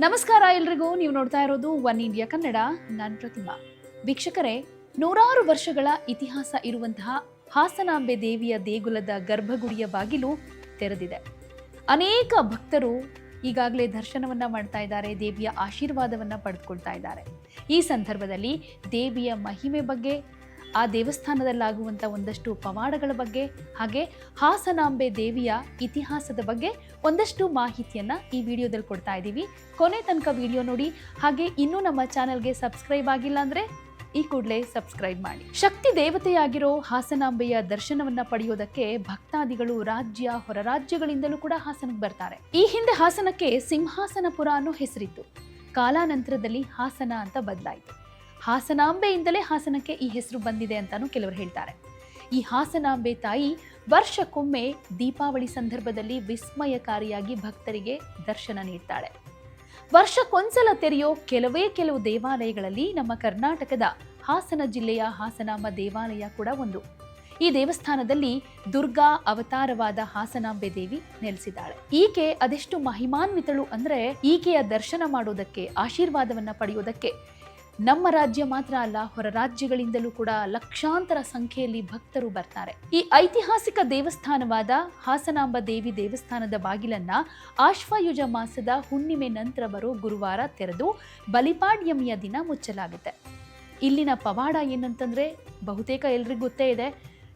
ನಮಸ್ಕಾರ ಎಲ್ರಿಗೂ. ನೀವು ನೋಡ್ತಾ ಇರೋದು ಒನ್ ಇಂಡಿಯಾ ಕನ್ನಡ. ನಾನು ಪ್ರತಿಮಾ. ವೀಕ್ಷಕರೇ, ನೂರಾರು ವರ್ಷಗಳ ಇತಿಹಾಸ ಇರುವಂತಹ ಹಾಸನಾಂಬೆ ದೇವಿಯ ದೇಗುಲದ ಗರ್ಭಗುಡಿಯ ಬಾಗಿಲು ತೆರೆದಿದೆ. ಅನೇಕ ಭಕ್ತರು ಈಗಾಗಲೇ ದರ್ಶನವನ್ನ ಮಾಡ್ತಾ ಇದ್ದಾರೆ, ದೇವಿಯ ಆಶೀರ್ವಾದವನ್ನ ಪಡೆದುಕೊಳ್ತಾ ಇದ್ದಾರೆ. ಈ ಸಂದರ್ಭದಲ್ಲಿ ದೇವಿಯ ಮಹಿಮೆ ಬಗ್ಗೆ ಆ ದೇವಸ್ಥಾನದಲ್ಲಾಗುವಂಥ ಒಂದಷ್ಟು ಪವಾಡಗಳ ಬಗ್ಗೆ, ಹಾಗೆ ಹಾಸನಾಂಬೆ ದೇವಿಯ ಇತಿಹಾಸದ ಬಗ್ಗೆ ಒಂದಷ್ಟು ಮಾಹಿತಿಯನ್ನ ಈ ವಿಡಿಯೋದಲ್ಲಿ ಕೊಡ್ತಾ ಇದ್ದೀವಿ. ಕೊನೆ ತನಕ ವಿಡಿಯೋ ನೋಡಿ, ಹಾಗೆ ಇನ್ನೂ ನಮ್ಮ ಚಾನಲ್ಗೆ ಸಬ್ಸ್ಕ್ರೈಬ್ ಆಗಿಲ್ಲ ಅಂದ್ರೆ ಈ ಕೂಡಲೇ ಸಬ್ಸ್ಕ್ರೈಬ್ ಮಾಡಿ. ಶಕ್ತಿ ದೇವತೆಯಾಗಿರೋ ಹಾಸನಾಂಬೆಯ ದರ್ಶನವನ್ನ ಪಡೆಯೋದಕ್ಕೆ ಭಕ್ತಾದಿಗಳು ರಾಜ್ಯ, ಹೊರ ರಾಜ್ಯಗಳಿಂದಲೂ ಕೂಡ ಹಾಸನಕ್ಕೆ ಬರ್ತಾರೆ. ಈ ಹಿಂದೆ ಹಾಸನಕ್ಕೆ ಸಿಂಹಾಸನಪುರ ಅನ್ನೋ ಹೆಸರಿತ್ತು. ಕಾಲಾನಂತರದಲ್ಲಿ ಹಾಸನ ಅಂತ ಬದಲಾಯಿತು. ಹಾಸನಾಂಬೆಯಿಂದಲೇ ಹಾಸನಕ್ಕೆ ಈ ಹೆಸರು ಬಂದಿದೆ ಅಂತಾನೂ ಕೆಲವರು ಹೇಳ್ತಾರೆ. ಈ ಹಾಸನಾಂಬೆ ತಾಯಿ ವರ್ಷಕ್ಕೊಮ್ಮೆ ದೀಪಾವಳಿ ಸಂದರ್ಭದಲ್ಲಿ ವಿಸ್ಮಯಕಾರಿಯಾಗಿ ಭಕ್ತರಿಗೆ ದರ್ಶನ ನೀಡ್ತಾಳೆ. ವರ್ಷಕ್ಕೊಂದ್ಸಲ ತೆರೆಯೋ ಕೆಲವೇ ಕೆಲವು ದೇವಾಲಯಗಳಲ್ಲಿ ನಮ್ಮ ಕರ್ನಾಟಕದ ಹಾಸನ ಜಿಲ್ಲೆಯ ಹಾಸನಾಂಬ ದೇವಾಲಯ ಕೂಡ ಒಂದು. ಈ ದೇವಸ್ಥಾನದಲ್ಲಿ ದುರ್ಗಾ ಅವತಾರವಾದ ಹಾಸನಾಂಬೆ ದೇವಿ ನೆಲೆಸಿದ್ದಾಳೆ. ಈಕೆ ಅದೆಷ್ಟು ಮಹಿಮಾನ್ವಿತಳು ಅಂದ್ರೆ ಈಕೆಯ ದರ್ಶನ ಮಾಡೋದಕ್ಕೆ, ಆಶೀರ್ವಾದವನ್ನ ಪಡೆಯೋದಕ್ಕೆ ನಮ್ಮ ರಾಜ್ಯ ಮಾತ್ರ ಅಲ್ಲ, ಹೊರ ರಾಜ್ಯಗಳಿಂದಲೂ ಕೂಡ ಲಕ್ಷಾಂತರ ಸಂಖ್ಯೆಯಲ್ಲಿ ಭಕ್ತರು ಬರ್ತಾರೆ. ಈ ಐತಿಹಾಸಿಕ ದೇವಸ್ಥಾನವಾದ ಹಾಸನಾಂಬ ದೇವಿ ದೇವಸ್ಥಾನದ ಬಾಗಿಲನ್ನ ಆಶ್ವಾಯುಜ ಮಾಸದ ಹುಣ್ಣಿಮೆ ನಂತರ ಬರೋ ಗುರುವಾರ ತೆರೆದು ಬಲಿಪಾಡ್ಯಮಿಯ ದಿನ ಮುಚ್ಚಲಾಗುತ್ತೆ. ಇಲ್ಲಿನ ಪವಾಡ ಏನಂತಂದ್ರೆ ಬಹುತೇಕ ಎಲ್ರಿಗೂ ಗೊತ್ತೇ ಇದೆ.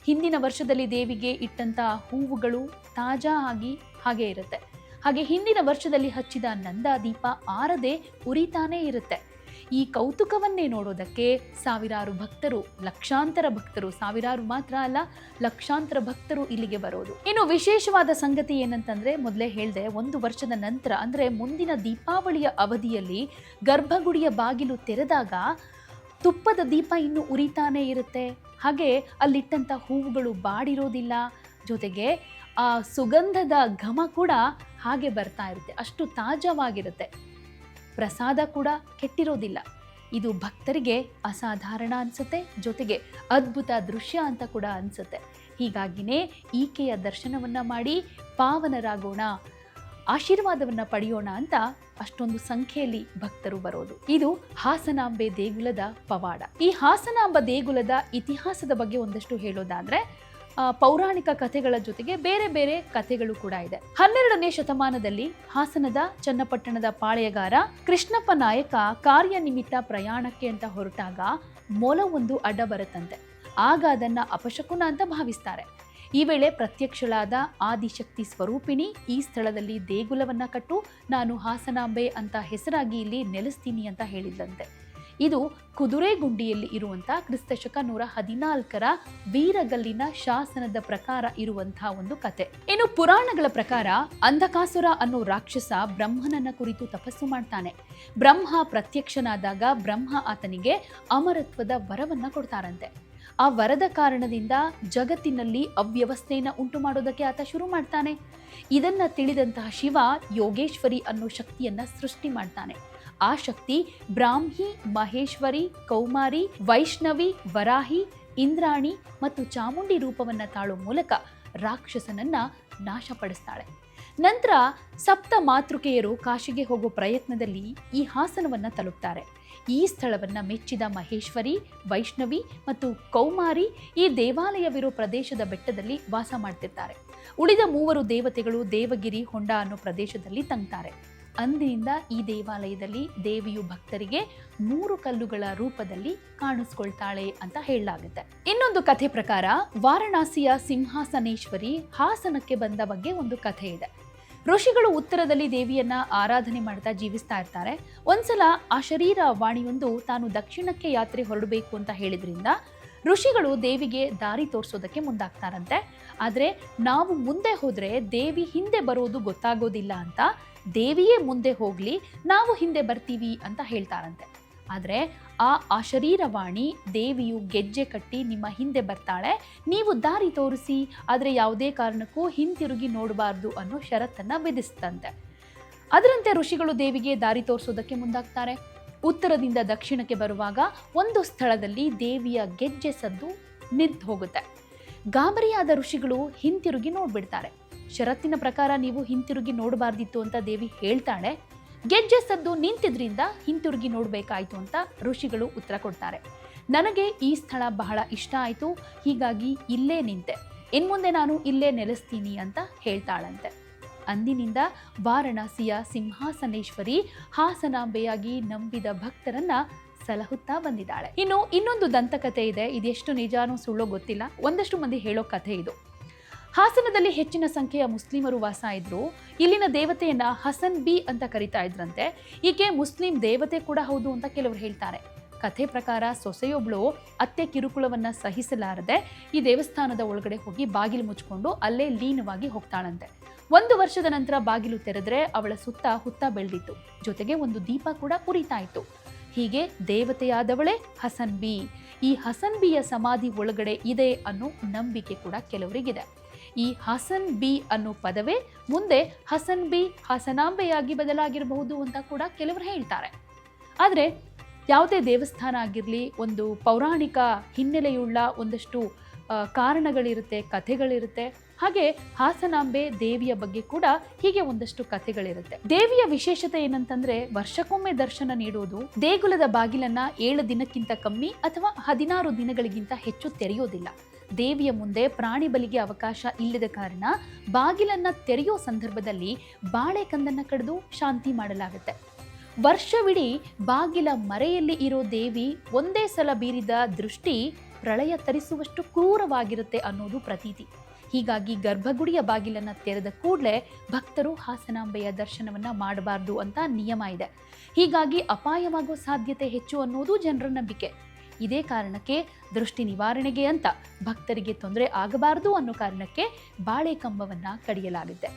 ಹಿಂದಿನ ವರ್ಷದಲ್ಲಿ ದೇವಿಗೆ ಇಟ್ಟಂತ ಹೂವುಗಳು ತಾಜಾ ಆಗಿ ಹಾಗೆ ಇರುತ್ತೆ. ಹಾಗೆ ಹಿಂದಿನ ವರ್ಷದಲ್ಲಿ ಹಚ್ಚಿದ ನಂದಾ ದೀಪ ಆರದೆ ಉರಿತಾನೇ ಇರುತ್ತೆ. ಈ ಕೌತುಕವನ್ನೇ ನೋಡೋದಕ್ಕೆ ಸಾವಿರಾರು ಭಕ್ತರು, ಲಕ್ಷಾಂತರ ಭಕ್ತರು, ಸಾವಿರಾರು ಮಾತ್ರ ಅಲ್ಲ, ಲಕ್ಷಾಂತರ ಭಕ್ತರು ಇಲ್ಲಿಗೆ ಬರೋದು. ಇನ್ನು ವಿಶೇಷವಾದ ಸಂಗತಿ ಏನಂತಂದ್ರೆ, ಮೊದಲೇ ಹೇಳಿದೆ, ಒಂದು ವರ್ಷದ ನಂತರ, ಅಂದ್ರೆ ಮುಂದಿನ ದೀಪಾವಳಿಯ ಅವಧಿಯಲ್ಲಿ ಗರ್ಭಗುಡಿಯ ಬಾಗಿಲು ತೆರೆದಾಗ ತುಪ್ಪದ ದೀಪ ಇನ್ನು ಉರಿತಾನೇ ಇರುತ್ತೆ. ಹಾಗೆ ಅಲ್ಲಿಟ್ಟಂಥ ಹೂವುಗಳು ಬಾಡಿರೋದಿಲ್ಲ. ಜೊತೆಗೆ ಆ ಸುಗಂಧದ ಘಮ ಕೂಡ ಹಾಗೆ ಬರ್ತಾ ಇರುತ್ತೆ. ಅಷ್ಟು ತಾಜಾವಾಗಿರುತ್ತೆ. ಪ್ರಸಾದ ಕೂಡ ಕೆಟ್ಟಿರೋದಿಲ್ಲ. ಇದು ಭಕ್ತರಿಗೆ ಅಸಾಧಾರಣ ಅನಿಸುತ್ತೆ, ಜೊತೆಗೆ ಅದ್ಭುತ ದೃಶ್ಯ ಅಂತ ಕೂಡ ಅನಿಸುತ್ತೆ. ಹೀಗಾಗಿನೇ ಈಕೆಯ ದರ್ಶನವನ್ನ ಮಾಡಿ ಪಾವನರಾಗೋಣ, ಆಶೀರ್ವಾದವನ್ನ ಪಡೆಯೋಣ ಅಂತ ಅಷ್ಟೊಂದು ಸಂಖ್ಯೆಯಲ್ಲಿ ಭಕ್ತರು ಬರೋದು. ಇದು ಹಾಸನಾಂಬೆ ದೇಗುಲದ ಪವಾಡ. ಈ ಹಾಸನಾಂಬ ದೇಗುಲದ ಇತಿಹಾಸದ ಬಗ್ಗೆ ಒಂದಷ್ಟು ಹೇಳೋದಾದ್ರೆ ಪೌರಾಣಿಕ ಕಥೆಗಳ ಜೊತೆಗೆ ಬೇರೆ ಬೇರೆ ಕಥೆಗಳು ಕೂಡ ಇದೆ. ಹನ್ನೆರಡನೇ ಶತಮಾನದಲ್ಲಿ ಹಾಸನದ ಚನ್ನಪಟ್ಟಣದ ಪಾಳೆಯಗಾರ ಕೃಷ್ಣಪ್ಪ ನಾಯಕ ಕಾರ್ಯನಿಮಿತ್ತ ಪ್ರಯಾಣಕ್ಕೆ ಅಂತ ಹೊರಟಾಗ ಮೊಲವೊಂದು ಅಡ್ಡ ಬರುತ್ತಂತೆ. ಆಗ ಅದನ್ನ ಅಪಶಕುನ ಅಂತ ಭಾವಿಸ್ತಾರೆ. ಈ ವೇಳೆ ಪ್ರತ್ಯಕ್ಷಳಾದ ಆದಿಶಕ್ತಿ ಸ್ವರೂಪಿಣಿ ಈ ಸ್ಥಳದಲ್ಲಿ ದೇಗುಲವನ್ನ ಕಟ್ಟು, ನಾನು ಹಾಸನಾಂಬೆ ಅಂತ ಹೆಸರಾಗಿ ಇಲ್ಲಿ ನೆಲೆಸ್ತೀನಿ ಅಂತ ಹೇಳಿದ್ದಂತೆ ಇದು ಕುದುರೆಗುಂಡಿಯಲ್ಲಿ ಇರುವಂತ ಕ್ರಿಸ್ತಶಕ ನೂರ ಹದಿನಾಲ್ಕರ ವೀರಗಲ್ಲಿನ ಶಾಸನದ ಪ್ರಕಾರ ಇರುವಂತಹ ಒಂದು ಕತೆ. ಇನ್ನು ಪುರಾಣಗಳ ಪ್ರಕಾರ ಅಂಧಕಾಸುರ ಅನ್ನೋ ರಾಕ್ಷಸ ಬ್ರಹ್ಮನನ್ನ ಕುರಿತು ತಪಸ್ಸು ಮಾಡ್ತಾನೆ. ಬ್ರಹ್ಮ ಪ್ರತ್ಯಕ್ಷನಾದಾಗ ಬ್ರಹ್ಮ ಆತನಿಗೆ ಅಮರತ್ವದ ವರವನ್ನ ಕೊಡ್ತಾರಂತೆ. ಆ ವರದ ಕಾರಣದಿಂದ ಜಗತ್ತಿನಲ್ಲಿ ಅವ್ಯವಸ್ಥೆಯನ್ನ ಉಂಟು ಮಾಡೋದಕ್ಕೆ ಆತ ಶುರು ಮಾಡ್ತಾನೆ. ಇದನ್ನ ತಿಳಿದಂತಹ ಶಿವ ಯೋಗೇಶ್ವರಿ ಅನ್ನೋ ಶಕ್ತಿಯನ್ನ ಸೃಷ್ಟಿ ಮಾಡ್ತಾನೆ. ಆ ಶಕ್ತಿ ಬ್ರಾಹ್ಮಿ, ಮಹೇಶ್ವರಿ, ಕೌಮಾರಿ, ವೈಷ್ಣವಿ, ವರಾಹಿ, ಇಂದ್ರಾಣಿ ಮತ್ತು ಚಾಮುಂಡಿ ರೂಪವನ್ನ ತಾಳೋ ಮೂಲಕ ರಾಕ್ಷಸನನ್ನ ನಾಶಪಡಿಸ್ತಾಳೆ. ನಂತರ ಸಪ್ತ ಮಾತೃಕೆಯರು ಕಾಶಿಗೆ ಹೋಗೋ ಪ್ರಯತ್ನದಲ್ಲಿ ಈ ಹಾಸನವನ್ನ ತಲುಪ್ತಾರೆ. ಈ ಸ್ಥಳವನ್ನ ಮೆಚ್ಚಿದ ಮಹೇಶ್ವರಿ, ವೈಷ್ಣವಿ ಮತ್ತು ಕೌಮಾರಿ ಈ ದೇವಾಲಯವಿರೋ ಪ್ರದೇಶದ ಬೆಟ್ಟದಲ್ಲಿ ವಾಸ ಮಾಡ್ತಿರ್ತಾರೆ. ಉಳಿದ ಮೂವರು ದೇವತೆಗಳು ದೇವಗಿರಿ, ಹೊಂಡ ಅನ್ನೋ ಪ್ರದೇಶದಲ್ಲಿ ತಂಗ್ತಾರೆ. ಅಂದಿನಿಂದ ಈ ದೇವಾಲಯದಲ್ಲಿ ದೇವಿಯು ಭಕ್ತರಿಗೆ ಮೂರು ಕಲ್ಲುಗಳ ರೂಪದಲ್ಲಿ ಕಾಣಿಸ್ಕೊಳ್ತಾಳೆ ಅಂತ ಹೇಳಲಾಗುತ್ತೆ. ಇನ್ನೊಂದು ಕಥೆ ಪ್ರಕಾರ ವಾರಣಾಸಿಯ ಸಿಂಹಾಸನೇಶ್ವರಿ ಹಾಸನಕ್ಕೆ ಬಂದ ಬಗ್ಗೆ ಒಂದು ಕಥೆ ಇದೆ. ಋಷಿಗಳು ಉತ್ತರದಲ್ಲಿ ದೇವಿಯನ್ನ ಆರಾಧನೆ ಮಾಡ್ತಾ ಜೀವಿಸ್ತಾ ಇರ್ತಾರೆ. ಒಂದ್ಸಲ ಆ ಶರೀರ ವಾಣಿಯೊಂದು ತಾನು ದಕ್ಷಿಣಕ್ಕೆ ಯಾತ್ರೆ ಹೊರಡಬೇಕು ಅಂತ ಹೇಳಿದ್ರಿಂದ ಋಷಿಗಳು ದೇವಿಗೆ ದಾರಿ ತೋರಿಸೋದಕ್ಕೆ ಮುಂದಾಗ್ತಾರಂತೆ. ಆದರೆ ನಾವು ಮುಂದೆ ಹೋದರೆ ದೇವಿ ಹಿಂದೆ ಬರೋದು ಗೊತ್ತಾಗೋದಿಲ್ಲ ಅಂತ ದೇವಿಯೇ ಮುಂದೆ ಹೋಗಲಿ, ನಾವು ಹಿಂದೆ ಬರ್ತೀವಿ ಅಂತ ಹೇಳ್ತಾರಂತೆ. ಆದರೆ ಆ ಅಶರೀರವಾಣಿ ದೇವಿಯು ಗೆಜ್ಜೆ ಕಟ್ಟಿ ನಿಮ್ಮ ಹಿಂದೆ ಬರ್ತಾಳೆ, ನೀವು ದಾರಿ ತೋರಿಸಿ, ಆದರೆ ಯಾವುದೇ ಕಾರಣಕ್ಕೂ ಹಿಂತಿರುಗಿ ನೋಡಬಾರ್ದು ಅನ್ನೋ ಷರತ್ತನ್ನು ವಿಧಿಸ್ತಂತೆ. ಅದರಂತೆ ಋಷಿಗಳು ದೇವಿಗೆ ದಾರಿ ತೋರಿಸೋದಕ್ಕೆ ಮುಂದಾಗ್ತಾರೆ. ಉತ್ತರದಿಂದ ದಕ್ಷಿಣಕ್ಕೆ ಬರುವಾಗ ಒಂದು ಸ್ಥಳದಲ್ಲಿ ದೇವಿಯ ಗೆಜ್ಜೆ ಸದ್ದು ನಿಂತು ಹೋಗುತ್ತೆ ಗಾಬರಿಯಾದ ಋಷಿಗಳು ಹಿಂತಿರುಗಿ ನೋಡ್ಬಿಡ್ತಾರೆ. ಷರತ್ತಿನ ಪ್ರಕಾರ ನೀವು ಹಿಂತಿರುಗಿ ನೋಡಬಾರ್ದಿತ್ತು ಅಂತ ದೇವಿ ಹೇಳ್ತಾಳೆ. ಗೆಜ್ಜೆ ಸದ್ದು ನಿಂತಿದ್ರಿಂದ ಹಿಂತಿರುಗಿ ನೋಡಬೇಕಾಯ್ತು ಅಂತ ಋಷಿಗಳು ಉತ್ತರ ಕೊಡ್ತಾರೆ. ನನಗೆ ಈ ಸ್ಥಳ ಬಹಳ ಇಷ್ಟ ಆಯಿತು, ಹೀಗಾಗಿ ಇಲ್ಲೇ ನಿಂತೆ. ಇನ್ಮುಂದೆ ನಾನು ಇಲ್ಲೇ ನೆಲೆಸ್ತೀನಿ ಅಂತ ಹೇಳ್ತಾಳಂತೆ. ಅಂದಿನಿಂದ ವಾರಣಾಸಿಯ ಸಿಂಹಾಸನೇಶ್ವರಿ ಹಾಸನಾಂಬೆಯಾಗಿ ನಂಬಿದ ಭಕ್ತರನ್ನ ಸಲಹುತ್ತಾ ಬಂದಿದ್ದಾಳೆ. ಇನ್ನು ಇನ್ನೊಂದು ದಂತಕಥೆ ಇದೆ. ಇದೆಷ್ಟು ನಿಜಾನೋ ಸುಳ್ಳೋ ಗೊತ್ತಿಲ್ಲ. ಒಂದಷ್ಟು ಮಂದಿ ಹೇಳೋ ಕಥೆ ಇದು. ಹಾಸನದಲ್ಲಿ ಹೆಚ್ಚಿನ ಸಂಖ್ಯೆಯ ಮುಸ್ಲಿಮರು ವಾಸ ಇದ್ರು ಇಲ್ಲಿನ ದೇವತೆಯನ್ನ ಹಸನ್ ಬಿ ಅಂತ ಕರಿತಾ ಇದ್ರಂತೆ. ಈಕೆ ಮುಸ್ಲಿಂ ದೇವತೆ ಕೂಡ ಹೌದು ಅಂತ ಕೆಲವರು ಹೇಳ್ತಾರೆ. ಕಥೆ ಪ್ರಕಾರ ಸೊಸೆಯೊಬ್ಳು ಅತ್ತೆ ಕಿರುಕುಳವನ್ನ ಸಹಿಸಲಾರದೆ ಈ ದೇವಸ್ಥಾನದ ಒಳಗಡೆ ಹೋಗಿ ಬಾಗಿಲು ಮುಚ್ಕೊಂಡು ಅಲ್ಲೇ ಲೀನವಾಗಿ ಹೋಗ್ತಾಳಂತೆ. ಒಂದು ವರ್ಷದ ನಂತರ ಬಾಗಿಲು ತೆರೆದ್ರೆ ಅವಳ ಸುತ್ತ ಹುತ್ತ ಬೆಳೆದಿತ್ತು. ಜೊತೆಗೆ ಒಂದು ದೀಪ ಕೂಡ ಉರಿತಾ ಇತ್ತು. ಹೀಗೆ ದೇವತೆಯಾದವಳೇ ಹಸನ್ ಬಿ. ಈ ಹಸನ್ ಬಿಯ ಸಮಾಧಿ ಒಳಗಡೆ ಇದೆ ಅನ್ನೋ ನಂಬಿಕೆ ಕೂಡ ಕೆಲವರಿಗಿದೆ. ಈ ಹಸನ್ ಬಿ ಅನ್ನೋ ಪದವೇ ಮುಂದೆ ಹಸನ್ ಬಿ ಹಸನಾಂಬೆಯಾಗಿ ಬದಲಾಗಿರಬಹುದು ಅಂತ ಕೂಡ ಕೆಲವರು ಹೇಳ್ತಾರೆ. ಆದರೆ ಯಾವುದೇ ದೇವಸ್ಥಾನ ಆಗಿರಲಿ, ಒಂದು ಪೌರಾಣಿಕ ಹಿನ್ನೆಲೆಯುಳ್ಳ ಒಂದಷ್ಟು ಕಾರಣಗಳಿರುತ್ತೆ, ಕಥೆಗಳಿರುತ್ತೆ. ಹಾಗೆ ಹಾಸನಾಂಬೆ ದೇವಿಯ ಬಗ್ಗೆ ಕೂಡ ಹೀಗೆ ಒಂದಷ್ಟು ಕಥೆಗಳಿರುತ್ತೆ. ದೇವಿಯ ವಿಶೇಷತೆ ಏನಂತಂದ್ರೆ ವರ್ಷಕ್ಕೊಮ್ಮೆ ದರ್ಶನ ನೀಡುವುದು ದೇಗುಲದ ಬಾಗಿಲನ್ನ ಏಳು ದಿನಕ್ಕಿಂತ ಕಮ್ಮಿ ಅಥವಾ ಹದಿನಾರು ದಿನಗಳಿಗಿಂತ ಹೆಚ್ಚು ತೆರೆಯೋದಿಲ್ಲ. ದೇವಿಯ ಮುಂದೆ ಪ್ರಾಣಿ ಬಲಿಗೆ ಅವಕಾಶ ಇಲ್ಲದ ಕಾರಣ ಬಾಗಿಲನ್ನ ತೆರೆಯೋ ಸಂದರ್ಭದಲ್ಲಿ ಬಾಳೆಕಂದನ್ನ ಕಡಿದು ಶಾಂತಿ ಮಾಡಲಾಗುತ್ತೆ. ವರ್ಷವಿಡೀ ಬಾಗಿಲ ಮರೆಯಲ್ಲಿ ಇರೋ ದೇವಿ ಒಂದೇ ಸಲ ಬೀರಿದ ದೃಷ್ಟಿ ಪ್ರಳಯ ತರಿಸುವಷ್ಟು ಕ್ರೂರವಾಗಿರುತ್ತೆ ಅನ್ನೋದು ಪ್ರತೀತಿ. ಹೀಗಾಗಿ ಗರ್ಭಗುಡಿಯ ಬಾಗಿಲನ್ನು ತೆರೆದ ಕೂಡಲೇ ಭಕ್ತರು ಹಾಸನಾಂಬೆಯ ದರ್ಶನವನ್ನ ಮಾಡಬಾರ್ದು ಅಂತ ನಿಯಮ ಇದೆ. ಹೀಗಾಗಿ ಅಪಾಯವಾಗುವ ಸಾಧ್ಯತೆ ಹೆಚ್ಚು ಅನ್ನೋದು ಜನರ ನಂಬಿಕೆ. ಇದೇ ಕಾರಣಕ್ಕೆ ದೃಷ್ಟಿ ನಿವಾರಣೆಗೆ ಅಂತ ಭಕ್ತರಿಗೆ ತೊಂದರೆ ಆಗಬಾರದು ಅನ್ನೋ ಕಾರಣಕ್ಕೆ ಬಾಳೆ ಕಂಬವನ್ನು ಕಡಿಯಲಾಗುತ್ತೆ.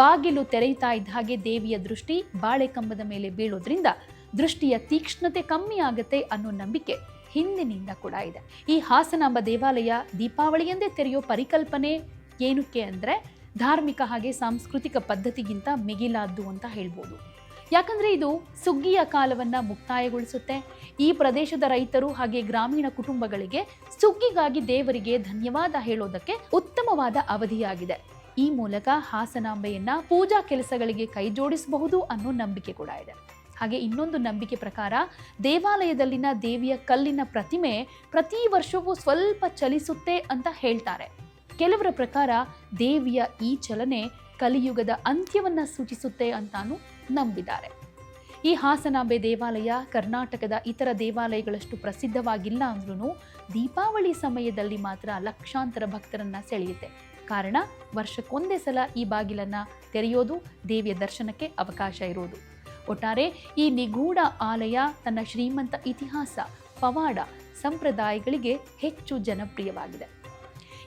ಬಾಗಿಲು ತೆರೆಯುತ್ತಾ ಇದ್ದ ಹಾಗೆ ದೇವಿಯ ದೃಷ್ಟಿ ಬಾಳೆ ಕಂಬದ ಮೇಲೆ ಬೀಳೋದ್ರಿಂದ ದೃಷ್ಟಿಯ ತೀಕ್ಷ್ಣತೆ ಕಮ್ಮಿ ಆಗುತ್ತೆ ಅನ್ನೋ ನಂಬಿಕೆ ಹಿಂದಿನಿಂದ ಕೂಡ ಇದೆ. ಈ ಹಾಸನಾಂಬ ದೇವಾಲಯ ದೀಪಾವಳಿಯಂದೇ ತೆರೆಯೋ ಪರಿಕಲ್ಪನೆ ಏನಕ್ಕೆ ಅಂದರೆ ಧಾರ್ಮಿಕ ಹಾಗೆ ಸಾಂಸ್ಕೃತಿಕ ಪದ್ಧತಿಗಿಂತ ಮಿಗಿಲಾದ್ದು ಅಂತ ಹೇಳ್ಬೋದು. ಯಾಕಂದ್ರೆ ಇದು ಸುಗ್ಗಿಯ ಕಾಲವನ್ನ ಮುಕ್ತಾಯಗೊಳಿಸುತ್ತೆ. ಈ ಪ್ರದೇಶದ ರೈತರು ಹಾಗೆ ಗ್ರಾಮೀಣ ಕುಟುಂಬಗಳಿಗೆ ಸುಗ್ಗಿಗಾಗಿ ದೇವರಿಗೆ ಧನ್ಯವಾದ ಹೇಳೋದಕ್ಕೆ ಉತ್ತಮವಾದ ಅವಧಿಯಾಗಿದೆ. ಈ ಮೂಲಕ ಹಾಸನಾಂಬೆಯನ್ನ ಪೂಜಾ ಕೆಲಸಗಳಿಗೆ ಕೈಜೋಡಿಸಬಹುದು ಅನ್ನೋ ನಂಬಿಕೆ ಕೂಡ ಇದೆ. ಹಾಗೆ ಇನ್ನೊಂದು ನಂಬಿಕೆ ಪ್ರಕಾರ ದೇವಾಲಯದಲ್ಲಿನ ದೇವಿಯ ಕಲ್ಲಿನ ಪ್ರತಿಮೆ ಪ್ರತಿ ವರ್ಷವೂ ಸ್ವಲ್ಪ ಚಲಿಸುತ್ತೆ ಅಂತ ಹೇಳ್ತಾರೆ. ಕೆಲವರ ಪ್ರಕಾರ ದೇವಿಯ ಈ ಚಲನೆ ಕಲಿಯುಗದ ಅಂತ್ಯವನ್ನ ಸೂಚಿಸುತ್ತೆ ಅಂತಾನು ನಂಬಿದ್ದಾರೆ. ಈ ಹಾಸನಾಂಬೆ ದೇವಾಲಯ ಕರ್ನಾಟಕದ ಇತರ ದೇವಾಲಯಗಳಷ್ಟು ಪ್ರಸಿದ್ಧವಾಗಿಲ್ಲ ಅಂದ್ರೂ ದೀಪಾವಳಿ ಸಮಯದಲ್ಲಿ ಮಾತ್ರ ಲಕ್ಷಾಂತರ ಭಕ್ತರನ್ನ ಸೆಳೆಯುತ್ತೆ. ಕಾರಣ ವರ್ಷಕ್ಕೊಂದೇ ಸಲ ಈ ಬಾಗಿಲನ್ನು ತೆರೆಯೋದು, ದೇವಿಯ ದರ್ಶನಕ್ಕೆ ಅವಕಾಶ ಇರೋದು. ಒಟ್ಟಾರೆ ಈ ನಿಗೂಢ ಆಲಯ ತನ್ನ ಶ್ರೀಮಂತ ಇತಿಹಾಸ, ಪವಾಡ, ಸಂಪ್ರದಾಯಗಳಿಗೆ ಹೆಚ್ಚು ಜನಪ್ರಿಯವಾಗಿದೆ.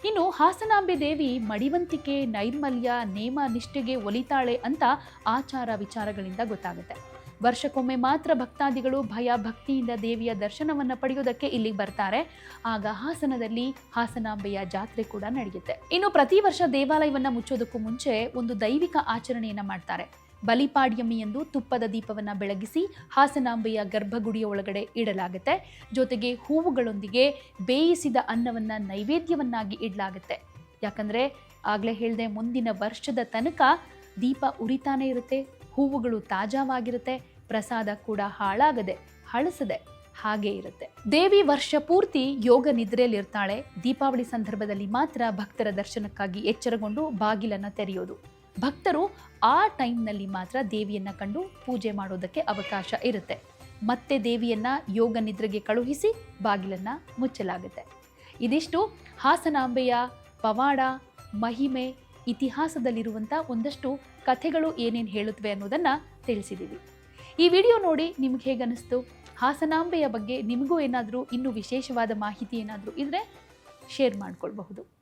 ಇನ್ನು ಹಾಸನಾಂಬೆ ದೇವಿ ಮಡಿವಂತಿಕೆ ನೈರ್ಮಲ್ಯ ನೇಮ ನಿಷ್ಠೆಗೆ ಒಲಿತಾಳೆ ಅಂತ ಆಚಾರ ವಿಚಾರಗಳಿಂದ ಗೊತ್ತಾಗುತ್ತೆ. ವರ್ಷಕ್ಕೊಮ್ಮೆ ಮಾತ್ರ ಭಕ್ತಾದಿಗಳು ಭಯ ಭಕ್ತಿಯಿಂದ ದೇವಿಯ ದರ್ಶನವನ್ನು ಪಡೆಯೋದಕ್ಕೆ ಇಲ್ಲಿಗೆ ಬರ್ತಾರೆ. ಆಗ ಹಾಸನದಲ್ಲಿ ಹಾಸನಾಂಬೆಯ ಜಾತ್ರೆ ಕೂಡ ನಡೆಯುತ್ತೆ. ಇನ್ನು ಪ್ರತಿ ವರ್ಷ ದೇವಾಲಯವನ್ನು ಮುಚ್ಚೋದಕ್ಕೂ ಮುಂಚೆ ಒಂದು ದೈವಿಕ ಆಚರಣೆಯನ್ನು ಮಾಡ್ತಾರೆ. ಬಲಿಪಾಡ್ಯಮಿ ಎಂದು ತುಪ್ಪದ ದೀಪವನ್ನು ಬೆಳಗಿಸಿ ಹಾಸನಾಂಬೆಯ ಗರ್ಭಗುಡಿಯ ಒಳಗಡೆ ಇಡಲಾಗುತ್ತೆ. ಜೊತೆಗೆ ಹೂವುಗಳೊಂದಿಗೆ ಬೇಯಿಸಿದ ಅನ್ನವನ್ನು ನೈವೇದ್ಯವನ್ನಾಗಿ ಇಡಲಾಗುತ್ತೆ. ಯಾಕಂದರೆ ಆಗಲೇ ಹೇಳ್ದೆ ಮುಂದಿನ ವರ್ಷದ ತನಕ ದೀಪ ಉರಿತಾನೆ ಇರುತ್ತೆ, ಹೂವುಗಳು ತಾಜಾವಾಗಿರುತ್ತೆ, ಪ್ರಸಾದ ಕೂಡ ಹಾಳಾಗದೆ, ಹಳಸದೆ ಹಾಗೆ ಇರುತ್ತೆ. ದೇವಿ ವರ್ಷ ಪೂರ್ತಿ ಯೋಗ ನಿದ್ರೆಯಲ್ಲಿರ್ತಾಳೆ ದೀಪಾವಳಿ ಸಂದರ್ಭದಲ್ಲಿ ಮಾತ್ರ ಭಕ್ತರ ದರ್ಶನಕ್ಕಾಗಿ ಎಚ್ಚರಗೊಂಡು ಬಾಗಿಲನ್ನು ತೆರೆಯೋದು. ಭಕ್ತರು ಆ ಟೈಮ್ನಲ್ಲಿ ಮಾತ್ರ ದೇವಿಯನ್ನು ಕಂಡು ಪೂಜೆ ಮಾಡೋದಕ್ಕೆ ಅವಕಾಶ ಇರುತ್ತೆ. ಮತ್ತೆ ದೇವಿಯನ್ನ ಯೋಗ ನಿದ್ರೆಗೆ ಕಳುಹಿಸಿ ಬಾಗಿಲನ್ನು ಮುಚ್ಚಲಾಗುತ್ತೆ. ಇದಿಷ್ಟು ಹಾಸನಾಂಬೆಯ ಪವಾಡ, ಮಹಿಮೆ ಇತಿಹಾಸದಲ್ಲಿರುವಂಥ ಒಂದಷ್ಟು ಕಥೆಗಳು ಏನೇನು ಹೇಳುತ್ತವೆ ಅನ್ನೋದನ್ನು ತಿಳಿಸಿದ್ದೀವಿ ಈ ವಿಡಿಯೋ ನೋಡಿ ನಿಮ್ಗೆ ಹೇಗನ್ನಿಸ್ತು? ಹಾಸನಾಂಬೆಯ ಬಗ್ಗೆ ನಿಮಗೂ ಏನಾದರೂ ಇನ್ನೂ ವಿಶೇಷವಾದ ಮಾಹಿತಿ ಏನಾದರೂ ಇದ್ದರೆ ಶೇರ್ ಮಾಡ್ಕೊಳ್ಬಹುದು.